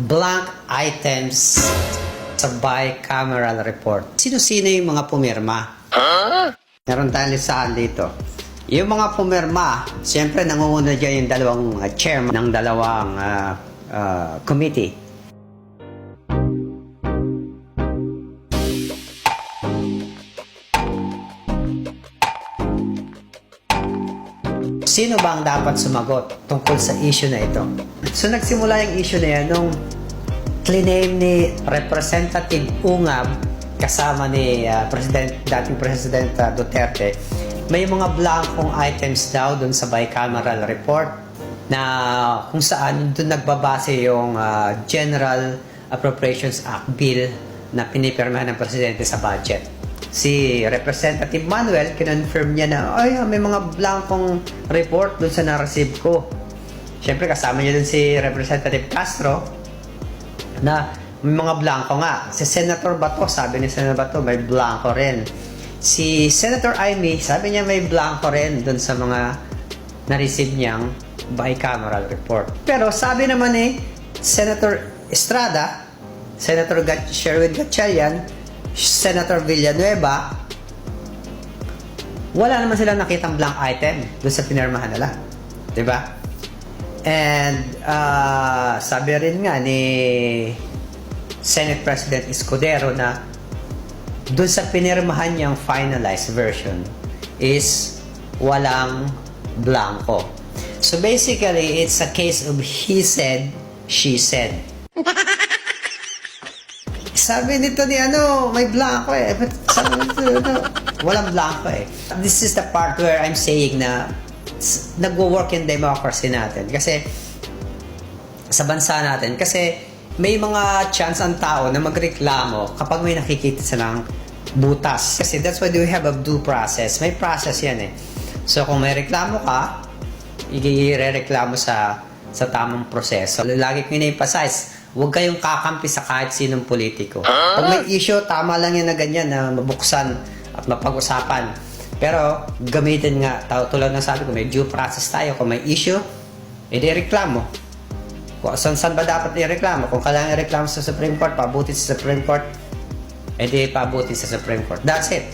blank items sa bicameral report. Sino-sino yung mga pumirma? Meron tayong listahan dito. Yung mga pumirma, siyempre nangunguna dyan yung dalawang uh, chairman ng dalawang uh, uh, committee. Sino ba ang dapat sumagot tungkol sa issue na ito? So nagsimula yung issue na yan nung claim ni Representative Ungab kasama ni uh, President, dating President uh, Duterte may mga blankong items daw dun sa bicameral report na kung saan dun nagbabase yung uh, General Appropriations Act Bill na pinipirmahan ng Presidente sa budget si Representative Manuel, kinonfirm niya na, ay, may mga blankong report dun sa na-receive ko. Siyempre, kasama niya dun si Representative Castro na may mga blanco nga. Si Senator Bato, sabi ni Senator Bato, may blanco rin. Si Senator Amy, sabi niya may blanco rin dun sa mga na-receive niyang bicameral report. Pero sabi naman ni Senator Estrada, Senator Gat- Sherwin Gatchalian, Senator Villanueva, wala naman silang nakitang blank item doon sa pinirmahan nila. ba? And uh, sabi rin nga ni Senate President Escudero na doon sa pinirmahan niyang finalized version is walang blanco. So basically, it's a case of he said, she said. Sabi nito ni ano, may blanco eh. But sabi nito, ano, walang blanco eh. This is the part where I'm saying na nagwo-work in democracy natin. Kasi sa bansa natin. Kasi may mga chance ang tao na magreklamo kapag may nakikita silang butas. Kasi that's why we have a due process. May process yan eh. So kung may reklamo ka, i-reklamo sa sa tamang proseso. Lagi ko ina-emphasize, huwag kayong kakampi sa kahit sinong politiko. Pag may issue, tama lang yan na ganyan na mabuksan at mapag-usapan. Pero gamitin nga, tulad ng sabi ko, may due process tayo. Kung may issue, edi reklamo. Kung saan, saan ba dapat i-reklamo? Kung kailangan i-reklamo sa Supreme Court, pabuti sa Supreme Court, edi pabuti sa Supreme Court. That's it.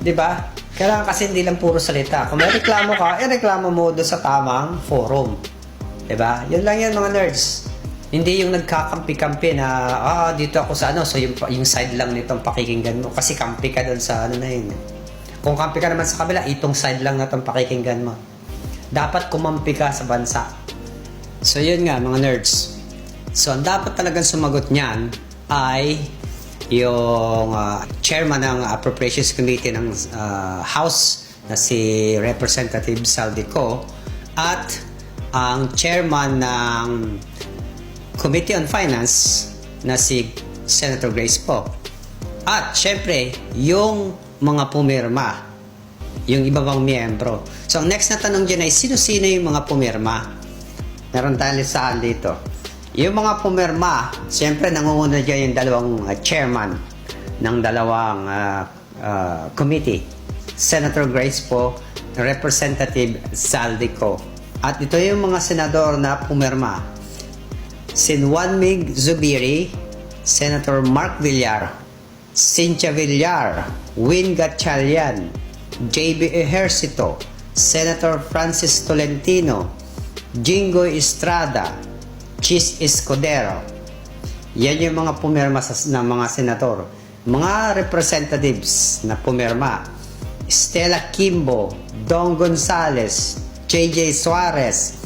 Di ba? Kailangan kasi hindi lang puro salita. Kung may reklamo ka, i-reklamo mo doon sa tamang forum. Di ba? Yun lang yan mga nerds. Hindi yung nagkakampi-kampi na, ah, dito ako sa ano, so yung, yung side lang nitong pakikinggan mo. Kasi kampi ka doon sa ano na yun. Kung kampi ka naman sa kabila, itong side lang na pakikinggan mo. Dapat kumampi ka sa bansa. So yun nga mga nerds. So ang dapat talagang sumagot niyan ay yung ah, chairman ng Appropriations Committee ng ah, House na si Representative Saldico at ang chairman ng Committee on Finance na si Senator Grace Poe. At syempre, yung mga pumirma, yung iba pang miyembro. So ang next na tanong dyan ay sino-sino yung mga pumirma? Meron tayong listahan dito. Yung mga pumirma, siyempre nangunguna dyan yung dalawang uh, chairman ng dalawang uh, uh, committee. Senator Grace Poe, Representative Saldico. At ito yung mga senador na pumirma. Sin Juan Mig Zubiri, Senator Mark Villar, Cynthia Villar, Win Gatchalian, JB Ejercito, Senator Francis Tolentino, Jingo Estrada, Chis Escudero. Yan yung mga pumirma sa, ng mga senador. Mga representatives na pumirma. Stella Kimbo, Don Gonzales, JJ Suarez,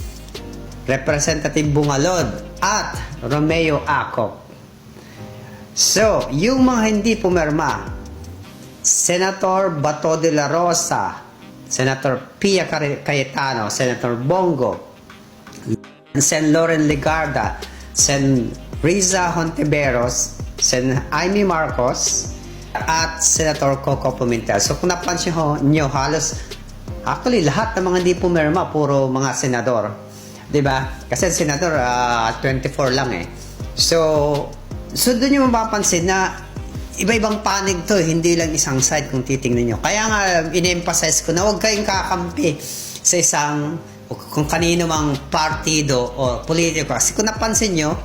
Representative Bungalod, at Romeo Acop. So, yung mga hindi pumirma, Senator Bato de la Rosa, Senator Pia Cayetano, Senator Bongo, Sen Loren Ligarda, Sen Riza Hontiveros, Sen Amy Marcos, at Senator Coco Pimentel. So kung napansin nyo, halos actually lahat ng mga hindi pumirma, puro mga senador. 'Di ba? Kasi senador ah, 24 lang eh. So, so doon yung mapapansin na iba-ibang panig to, hindi lang isang side kung titingnan nyo. Kaya nga, in-emphasize ko na huwag kayong kakampi sa isang, kung kanino mang partido o politiko. Kasi kung napansin nyo,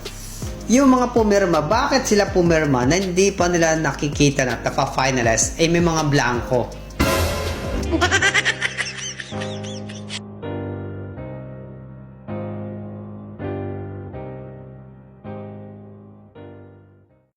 yung mga pumirma, bakit sila pumirma na hindi pa nila nakikita na tapa-finalize, eh may mga blanco.